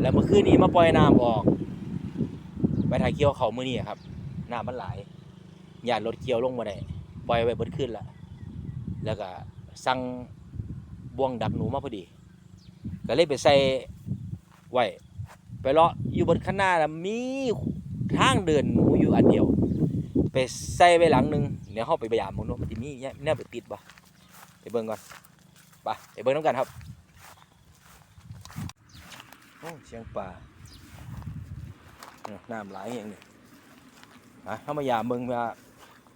แล้วเมื่อคืนนี้มาปล่อยน้ำออกไปถ่ายเกี่ยวเขาเมื้อนี้ครับน้ำมันหลายญาติรถเกี่ยวลงมาได้ปล่อยไว้เบิดขึ้นละแล้วก็สั่งบ่วงดักหนูมาพอดี ก็เลยไปใส่ไว้ไปเลาะอยู่บนข้างหน้านะมีทางเดินหนูอยู่อันเดียว ไปใส่ไว้หลังนึงเดี๋ยวเข้าไปพยายามมองดูมันจะมีเนี่ยแน่ไปติดบ่ไปเบิ่งก่อนไปไปเบิ่งน้ำกันครับ โอ้เสียงป่าน้ำไหลอย่างนี้อะเข้ามายามเบิ่งว่า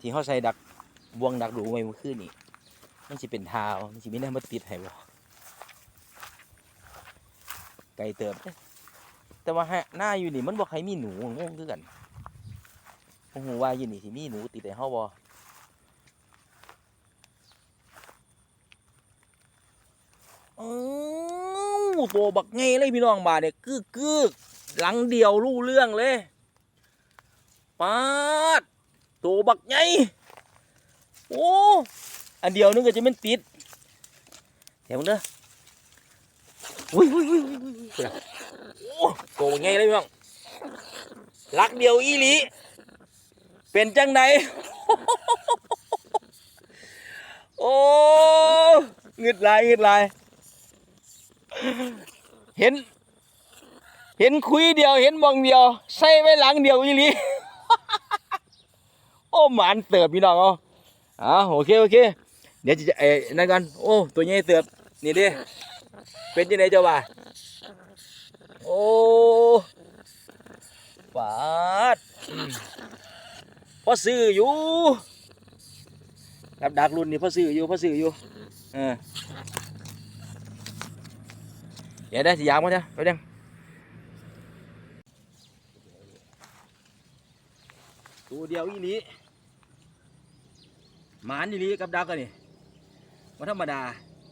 ที่เขาใส่ดักบวงดักหนูไว้เมื่อคืนนี่มันสิเป็นทาวมันสิมีแน่มาติดให้บ่ไก่เติบแต่ว่าฮะหน้าอยู่นี่มันบ่ใครมีหนูงงคือกันโอ้โหว่าอยู่นี่สิมีหนูติดในเฮาบ่อ้าวตัวบักไงเลยพี่น้องบาเนี่ยกึกกึกหลังเดียวรู้เรื่องเลยปาดตัวบักไงโอ้อันเดียวนึงก็จะเป็นติดเดี๋ยวมึงเด้ออุ้ยอุ้ยอุ้ยอุ้ยอุ้ยโอ้โกไงเลยพี่น้องรักเดียวอีหลีเป็นจังไดโอ้เงึดลายเงึดลาย เห็น เห็นคุยเดียว เห็นมองเดียว ใส่ไว้หลังเดียวอีหลีโอ้หมานเติบพี่น้องเอาอ่าโอเคโอเค เดี๋ยวจะเอ้นั่นกันโอ้ตัวใหญ่เติบนี่เดิเป็นจังไดเจ้าว่าโอ้ปาดอืมพอซื้ออยู่กับดักรุ่นนี่พอซื้ออยู่พอซื้ออยู่เออ ดี๋ยวได้สิยามมาจ้ะไปเด้งตัวเดียวอีหลีหมานอีหลีกับดักกันนี่มาธรรมดา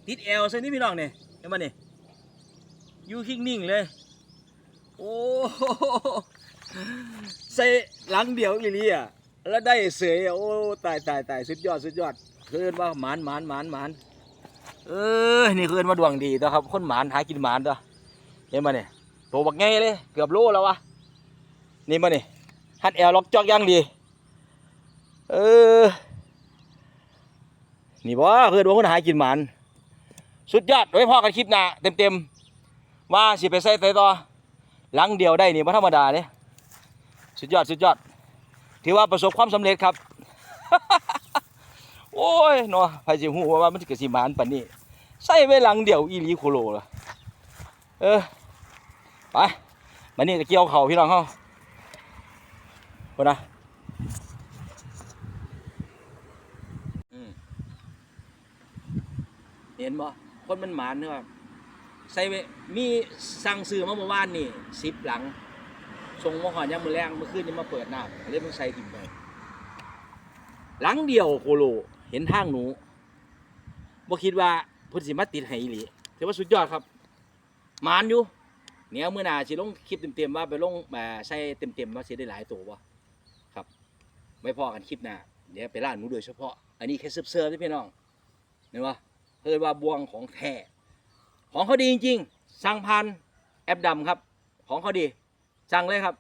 ติดแอลใส่นี่พี่น้องนี่เห็นไหมนี่อยู่คิงนิ่งเลย โอ้โหใส่หลังเดียวอีนี่อะแล้วได้เสยอะโอ้ตายตายตายสุดยอดสุดยอดเคลื่อนว่าหมานหมานหมานหมาน เออนี่คืนมาดวงดีตัวครับคนหมานหากินหมานตัวเห็นมาเนี่ยโตบักไงเลย เกือบโลแล้ววะนี่มาเนี่ยฮัดแอลล็อกจอกอยังดี เออ นี่บ่เพื่อนว่าคนหากินหมาน สุดยอดไว้พ่อกันคลิปหน้าเต็มๆว่าสิไปใส่ไตต่อหลังเดียวได้นี่ไม่ธรรมดาเนี่ยสุดยอดสุดยอด ถือว่าประสบความสำเร็จครับ โอ้ยเนาะใครจะหูว่ามันจะสิมานปันนี้ใส่ไว้หลังเดียวอีหลีโคโลละเออไปมันนี่จะเกี่ยวเขาพี่น้องเขาคนนะเห็นบ่คนมันหมานเนอะใส่ไว้มีสั่งซื้อมาเมื่อวานนี่สิบหลังส่งมหอยามมือแรงเมื่อคืนนี้มาเปิดหน้าเลยมันใส่ถิ่มไปหลังเดียวโคโล เห็นทางหนูบ่คิดว่าเพุ่นสิมาติดให้อีหลีถือว่าสุดยอดครับมานอยู่เนี่ยเมื้อหน้าสิลงคลิปเต็มๆว่าไปลงแบบใส่เต็มๆว่าสิได้หลายตัวบ่ครับ ไม่พอกันคลิปหน้าเดี๋ยวไปร้าหนูโดยเฉพาะ อันนี้แค่เสิร์ฟๆที่พี่น้องเห็นบ่เพิ่นว่าบวงของแท้ของเขาดีจริงๆสั่งผ่านแอปดำครับ ของเขาดีสั่งเลยครับ